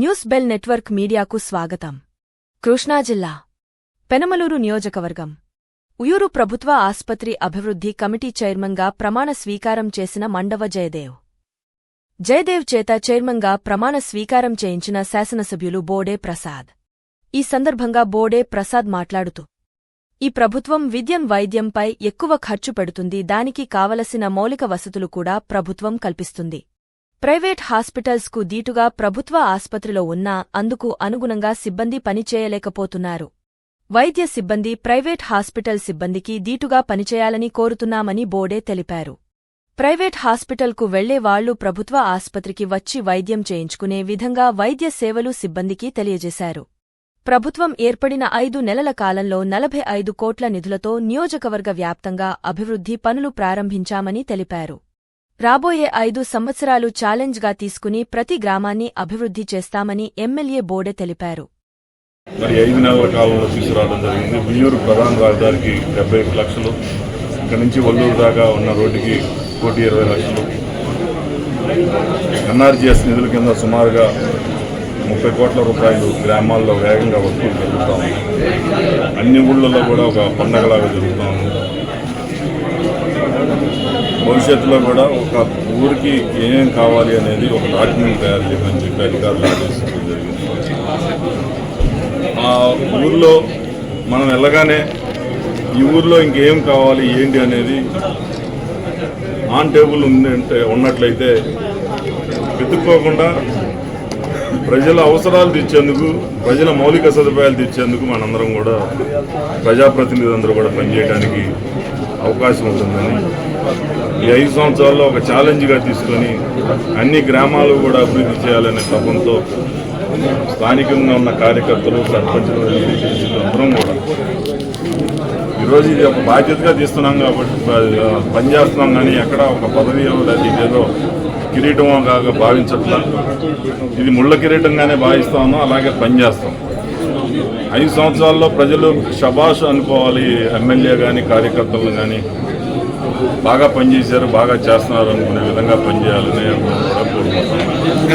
News bell network మీడియాకు స్వాగతం. కృష్ణా జిల్లా పెనమలూరు నియోజకవర్గం. ఉయూరు ప్రభుత్వ ఆస్పత్రి అభివృద్ధి కమిటీ చైర్మన్గా ప్రమాణ స్వీకారం చేసిన మండవ జయదేవ్. జయదేవ్ చేత చైర్మన్గా ప్రమాణ స్వీకారం చేయించిన శాసనసభ్యులు బోడే ప్రసాద్. ఈ సందర్భంగా బోడే ప్రసాద్ మాట్లాడుతూ ఈ ప్రభుత్వం విద్యం వైద్యంపై ఎక్కువ ఖర్చు పెడుతుంది. దానికి కావలసిన మౌలిక వసతులు కూడా ప్రభుత్వం కల్పిస్తుంది. ప్రైవేట్ హాస్పిటల్స్కు దీటుగా ప్రభుత్వ ఆస్పత్రిలో ఉన్నా అందుకు అనుగుణంగా సిబ్బంది పనిచేయలేకపోతున్నారు. వైద్య సిబ్బంది ప్రైవేట్ హాస్పిటల్ సిబ్బందికి దీటుగా పనిచేయాలని కోరుతున్నామని బోడే తెలిపారు. ప్రైవేట్ హాస్పిటల్కు వెళ్ళే వాళ్ళు ప్రభుత్వ ఆస్పత్రికి వచ్చి వైద్యం చేయించుకునే విధంగా వైద్య సేవలు సిబ్బందికి తెలియజేశారు. ప్రభుత్వం ఏర్పడిన ఐదు నెలల కాలంలో నలభై ఐదు కోట్ల నిధులతో నియోజకవర్గ వ్యాప్తంగా అభివృద్ధి పనులు ప్రారంభించామని తెలిపారు. రాబోయే ఐదు సంవత్సరాలు ఛాలెంజ్గా తీసుకుని ప్రతి గ్రామాన్ని అభివృద్ధి చేస్తామని ఎమ్మెల్యే బోడె తెలిపారు. మరి ఐదు నెలల కాలంలో తీసుకురావడం జరిగింది. బియ్యూరు ప్రధాన రహదారికి డెబ్బై లక్షలు ఇక్కడి నుంచి వల్లూరు దాకా ఉన్న రోడ్డుకి కోటి ఇరవై లక్షలు. ఎన్ఆర్జీఎస్ నిధుల కింద సుమారుగా ముప్పై కోట్ల రూపాయలు గ్రామాల్లో వేగంగా వస్తువులు జరుగుతూ అన్ని ఊళ్ళల్లో కూడా ఒక పండగలాగా జరుగుతూ ఉంది భవిష్యత్తులో కూడా ఒక ఊరికి ఏం కావాలి అనేది ఒక డాక్యుమెంట్ తయారు చేయమని చెప్పి అధికారులు ఆదేశించడం జరిగింది. ఆ ఊర్లో మనం వెళ్ళగానే ఈ ఊర్లో ఇంకేం కావాలి ఏంటి అనేది ఆన్ టేబుల్ ఉందంటే ఉన్నట్లయితే వెతుక్కోకుండా ప్రజల అవసరాలు తీర్చేందుకు ప్రజల మౌలిక సదుపాయాలు తీర్చేందుకు మనందరం కూడా ప్రజాప్రతినిధులందరూ కూడా పనిచేయడానికి అవకాశం ఉంటుందని. ఈ ఐదు సంవత్సరాల్లో ఒక ఛాలెంజ్గా తీసుకొని అన్ని గ్రామాలు కూడా అభివృద్ధి చేయాలనే తపంతో స్థానికంగా ఉన్న కార్యకర్తలు సర్పంచులు అందరం కూడా. ఈరోజు ఇది ఒక బాధ్యతగా తీస్తున్నాం కాబట్టి పనిచేస్తున్నాం కానీ ఎక్కడ ఒక పదవి అది ఇదేదో కిరీటం కాగా భావించట్లా. ఇది ముళ్ళ కిరీటంగానే భావిస్తాను అలాగే పనిచేస్తాం. ఐదు సంవత్సరాల్లో ప్రజలు శభాష్ అనుకోవాలి ఎమ్మెల్యే కానీ కార్యకర్తలు కానీ బాగా పనిచేశారు బాగా చేస్తున్నారు అనుకునే విధంగా పనిచేయాలని కూడా కోరుకుంటున్నాను.